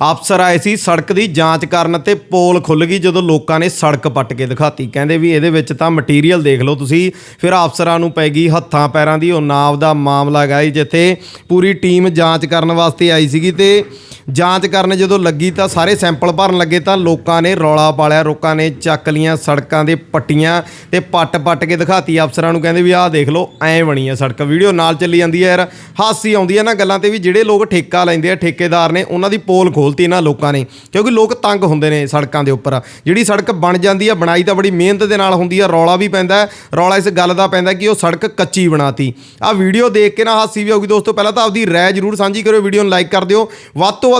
ਅਫਸਰ ਆਏ ਸੀ ਸੜਕ ਦੀ ਜਾਂਚ ਕਰਨ ਤੇ ਪੋਲ ਖੁੱਲ ਗਈ ਜਦੋਂ ਲੋਕਾਂ ਨੇ ਸੜਕ ਪੱਟ ਕੇ ਦਿਖਾਤੀ। ਕਹਿੰਦੇ ਵੀ ਇਹਦੇ ਵਿੱਚ ਤਾਂ ਮਟੀਰੀਅਲ ਦੇਖ ਲਓ ਤੁਸੀਂ। ਫਿਰ ਅਫਸਰਾਂ ਨੂੰ ਪੈ ਗਈ ਹੱਥਾਂ ਪੈਰਾਂ ਦੀ ਉਹ ਨਾਵ ਦਾ ਮਾਮਲਾ ਗਾਈ ਜਿੱਥੇ ਪੂਰੀ ਟੀਮ ਜਾਂਚ ਕਰਨ ਵਾਸਤੇ ਆਈ ਸੀਗੀ ਤੇ ਜਾਂਚ ਕਰਨ ਜਦੋਂ ਲੱਗੀ ਤਾਂ ਸਾਰੇ ਸੈਂਪਲ ਭਰਨ ਲੱਗੇ ਤਾਂ ਲੋਕਾਂ ਨੇ ਰੌਲਾ ਪਾਲਿਆ, ਲੋਕਾਂ ਨੇ ਚੱਕ ਲੀਆਂ ਸੜਕਾਂ ਦੇ ਪੱਟੀਆਂ ਤੇ ਪੱਟ-ਪੱਟ ਕੇ ਦਿਖਾਤੀ। ਅਫਸਰਾਂ ਨੂੰ ਕਹਿੰਦੇ ਵੀ ਆਹ ਦੇਖ ਲਓ, ਐਂ ਬਣੀ ਆ ਸੜਕ। ਵੀਡੀਓ ਨਾਲ ਚੱਲੀ ਜਾਂਦੀ ਹੈ ਯਾਰ, ਹਾਸੀ ਆਉਂਦੀ ਹੈ ਨਾ ਗੱਲਾਂ ਤੇ ਵੀ ਜਿਹੜੇ ਲੋਕ ਠੇਕਾ ਲੈਂਦੇ ਆ, ਠੇਕੇਦਾਰ ਨੇ, ਉਹਨਾਂ ਦੀ ਪੋਲ ਖੋਲਤੀ ਇਹਨਾਂ ਲੋਕਾਂ ਨੇ, ਕਿਉਂਕਿ ਲੋਕ ਤੰਗ ਹੁੰਦੇ ਨੇ ਸੜਕਾਂ ਦੇ ਉੱਪਰ। ਜਿਹੜੀ ਸੜਕ ਬਣ ਜਾਂਦੀ ਆ, ਬਣਾਈ ਤਾਂ ਬੜੀ ਮਿਹਨਤ ਦੇ ਨਾਲ ਹੁੰਦੀ ਆ, ਰੌਲਾ ਵੀ ਪੈਂਦਾ ਰੌਲਾ ਇਸ ਗੱਲ ਦਾ ਪੈਂਦਾ ਕਿ ਉਹ ਸੜਕ ਕੱਚੀ ਬਣਾਤੀ। ਆ ਵੀਡੀਓ ਦੇਖ ਕੇ ਨਾ ਹਾਸੀ ਵੀ ਆਊਗੀ। ਦੋਸਤੋ, ਪਹਿਲਾਂ ਤਾਂ ਆਪਦੀ ਰਾਏ ਜ਼ਰੂਰ ਸਾਂਝੀ ਕਰਿਓ, ਵੀਡੀਓ ਨੂੰ ਲਾਈਕ ਕਰ ਦਿਓ। ਵੱਧ ਤੋਂ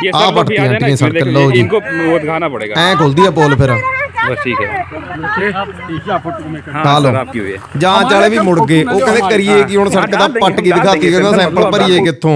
ये आ सब लोग भी पड़ती आ हैं जाए ना आंटी इसमें सड़क, देखो, लो ये- जी। इनको वो दिखाना पड़ेगा ਐਂ ਖੁੱਲਦੀ ਆ ਪੋਲ ਫਿਰ बस ठीक है ਆ हाँ ਲਓ सर आपकी हुई है ਜਾਂਚ ਵਾਲੇ ਵੀ ਮੁੜ ਗਏ ਉਹ ਕਹਿੰਦੇ ਕਰੀਏ ਕੀ ਹੁਣ ਸੜਕ ਦਾ ਪੱਟ ਕੇ ਦਿਖਾਤੀ ਕਹਿੰਦਾ ਸੈਂਪਲ ਭਰੀਏ ਕਿੱਥੋਂ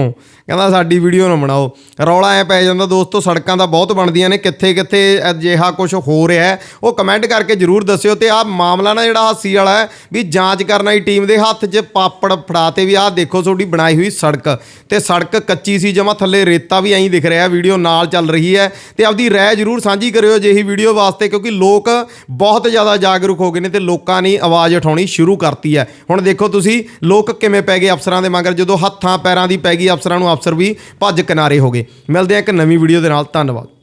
ਕਹਿੰਦਾ ਸਾਡੀ ਵੀਡੀਓ ਨਾ ਬਣਾਓ। ਰੌਲਾ ਐ ਪੈ ਜਾਂਦਾ ਦੋਸਤੋ, ਸੜਕਾਂ ਦਾ ਬਹੁਤ ਬਣਦੀਆਂ ਨੇ ਕਿੱਥੇ ਕਿੱਥੇ ਅਜਿਹਾ ਕੁਝ ਹੋ ਰਿਹਾ ਉਹ ਕਮੈਂਟ ਕਰਕੇ ਜਰੂਰ ਦੱਸਿਓ ਤੇ ਆਹ ਮਾਮਲਾ ਨਾ ਜਿਹੜਾ ਹਾਸੀ ਵਾਲਾ ਹੈ, ਵੀ ਜਾਂਚ ਕਰਨ ਵਾਲੀ ਟੀਮ ਦੇ ਹੱਥ 'ਚ ਪਾਪੜ ਫੜਾਤੇ ਵੀ ਆਹ ਦੇਖੋ ਤੁਹਾਡੀ ਬਣਾਈ ਹੋਈ ਸੜਕ। ਤੇ ਸੜਕ ਕੱਚੀ ਸੀ, ਜਮਾ ਥੱਲੇ ਰੇਤਾ ਵੀ ਐਂ ਦਿਖ ਰਿਹਾ ਵੀਡੀਓ ਨਾਲ ਚੱਲ ਰਹੀ ਹੈ। ਤੇ ਆਪਦੀ ਰਾਏ ਜਰੂਰ ਸਾਂਝੀ ਕਰਿਓ ਜਿਹੀ ਵੀਡੀਓ ਵਾਸਤੇ, ਕਿਉਂਕਿ ਲੋਕ ਬਹੁਤ ਜ਼ਿਆਦਾ ਜਾਗਰੂਕ ਹੋ ਗਏ ਨੇ ਤੇ ਲੋਕਾਂ ਨੇ ਆਵਾਜ਼ ਉਠਾਉਣੀ ਸ਼ੁਰੂ ਕਰਤੀ ਹੈ। ਹੁਣ ਦੇਖੋ ਤੁਸੀਂ, ਲੋਕ ਕਿਵੇਂ ਪੈ ਗਏ ਅਫਸਰਾਂ ਦੇ ਮਗਰ, ਜਦੋਂ ਹੱਥਾਂ ਪੈਰਾਂ ਦੀ ਪੈ ਗਈ ਅਫਸਰਾਂ ਨੂੰ ਅਫਸਰ ਵੀ ਭੱਜ ਕਿਨਾਰੇ ਹੋ ਗਏ। ਮਿਲਦੇ ਆ ਇੱਕ ਨਵੀਂ ਵੀਡੀਓ ਦੇ ਨਾਲ। ਧੰਨਵਾਦ।